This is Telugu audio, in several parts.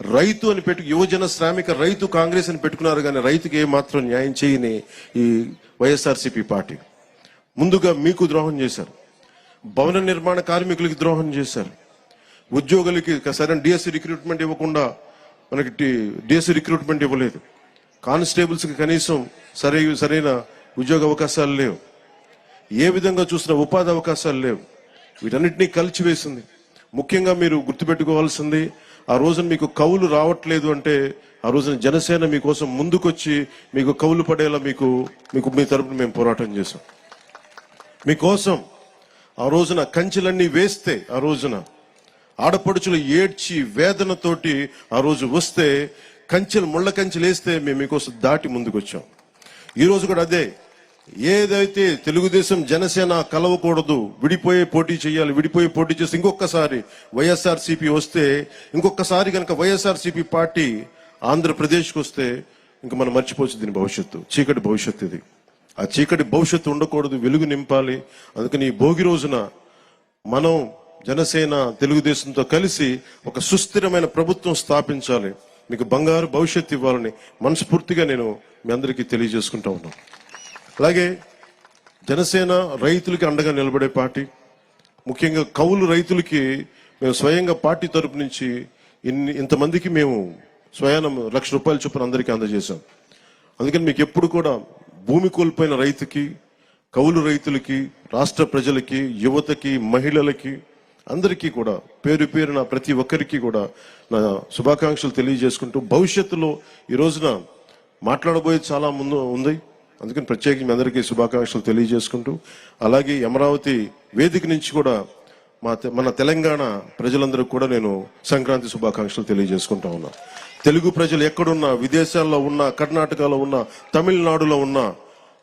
రైతు అని పెట్టు యువజన శ్రామిక రైతు కాంగ్రెస్ అని పెట్టుకున్నారు కానీ రైతుకి ఏ మాత్రం న్యాయం చేయని ఈ వైఎస్ఆర్సీపీ పార్టీ. ముందుగా మీకు ద్రోహం చేశారు. భవన నిర్మాణ కార్మికులకి ద్రోహం చేశారు. ఉద్యోగులకి సరైన డిఎస్సి రిక్రూట్మెంట్ ఇవ్వకుండా మనకి డిఎస్సి రిక్రూట్మెంట్ ఇవ్వలేదు. కానిస్టేబుల్స్కి కనీసం సరైన సరైన ఉద్యోగ అవకాశాలు లేవు. ఏ విధంగా చూసినా ఉపాధి అవకాశాలు లేవు. వీటన్నిటినీ కలిచివేసింది. ముఖ్యంగా మీరు గుర్తుపెట్టుకోవాల్సింది ఆ రోజున మీకు కవులు రావట్లేదు అంటే ఆ రోజున జనసేన మీకోసం ముందుకొచ్చి మీకు కవులు పడేలా మీకు మీకు మీ తరపున మేము పోరాటం చేసాం మీకోసం ఆ రోజున కంచెలన్నీ వేస్తే ఆ రోజున ఆడపడుచులు ఏడ్చి వేదనతోటి ఆ రోజు వస్తే కంచెలు ముళ్ళ కంచెలు వేస్తే మేము మీకోసం దాటి ముందుకొచ్చాం. ఈరోజు కూడా అదే. ఏదైతే తెలుగుదేశం జనసేన కలవకూడదు విడిపోయే పోటీ చేయాలి విడిపోయే పోటీ చేస్తే ఇంకొకసారి వైఎస్ఆర్ వస్తే ఇంకొకసారి కనుక వైఎస్ఆర్ పార్టీ ఆంధ్రప్రదేశ్కి వస్తే ఇంకా మనం మర్చిపోవచ్చు దీని భవిష్యత్తు చీకటి భవిష్యత్తు ఇది. ఆ చీకటి భవిష్యత్తు ఉండకూడదు వెలుగు నింపాలి. అందుకని ఈ భోగి రోజున మనం జనసేన తెలుగుదేశంతో కలిసి ఒక సుస్థిరమైన ప్రభుత్వం స్థాపించాలి. మీకు బంగారు భవిష్యత్తు ఇవ్వాలని మనస్ఫూర్తిగా నేను మీ అందరికీ తెలియజేసుకుంటా ఉన్నాను. అలాగే జనసేన రైతులకి అండగా నిలబడే పార్టీ ముఖ్యంగా కౌలు రైతులకి మేము స్వయంగా పార్టీ తరపు నుంచి ఇన్ని ఇంతమందికి మేము స్వయానం లక్ష రూపాయల చొప్పున అందరికీ అందజేశాం. అందుకని మీకు ఎప్పుడు కూడా భూమి కోల్పోయిన రైతుకి కౌలు రైతులకి రాష్ట్ర ప్రజలకి యువతకి మహిళలకి అందరికీ కూడా పేరు పేరున ప్రతి ఒక్కరికి కూడా నా శుభాకాంక్షలు తెలియజేసుకుంటూ భవిష్యత్తులో ఈ రోజున మాట్లాడబోయేది చాలా ముందు ఉంది. అందుకని ప్రత్యేకించి మీ అందరికీ శుభాకాంక్షలు తెలియజేసుకుంటూ అలాగే అమరావతి వేదిక నుంచి కూడా మా మన తెలంగాణ ప్రజలందరికీ కూడా నేను సంక్రాంతి శుభాకాంక్షలు తెలియజేసుకుంటా ఉన్నా. తెలుగు ప్రజలు ఎక్కడున్నా విదేశాల్లో ఉన్నా కర్ణాటకలో ఉన్నా తమిళనాడులో ఉన్నా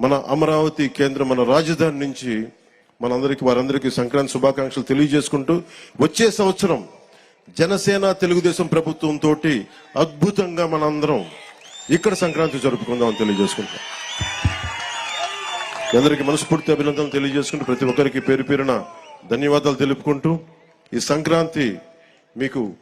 మన అమరావతి కేంద్రం మన రాజధాని నుంచి మనందరికీ వారందరికీ సంక్రాంతి శుభాకాంక్షలు తెలియజేసుకుంటూ వచ్చే సంవత్సరం జనసేన తెలుగుదేశం ప్రభుత్వం తోటి అద్భుతంగా మనందరం ఇక్కడ సంక్రాంతి జరుపుకుందామని తెలియజేసుకుంటాం. అందరికీ మనస్ఫూర్తి అభినందనలు తెలియజేసుకుంటూ ప్రతి ఒక్కరికి పేరు పేరున ధన్యవాదాలు తెలుపుకుంటూ ఈ సంక్రాంతి మీకు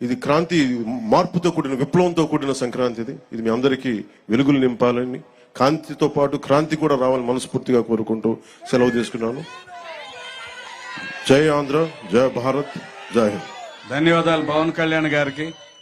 ఇది క్రాంతి మార్పుతో కూడిన విప్లవంతో కూడిన సంక్రాంతి ఇది. ఇది మీ అందరికీ వెలుగులు నింపాలని కాంతితో పాటు క్రాంతి కూడా రావాలని మనస్ఫూర్తిగా కోరుకుంటూ సెలవు తీసుకున్నాను. జై ఆంధ్ర జై భారత్ జై హింద్. ధన్యవాదాలు పవన్ కళ్యాణ్ గారికి.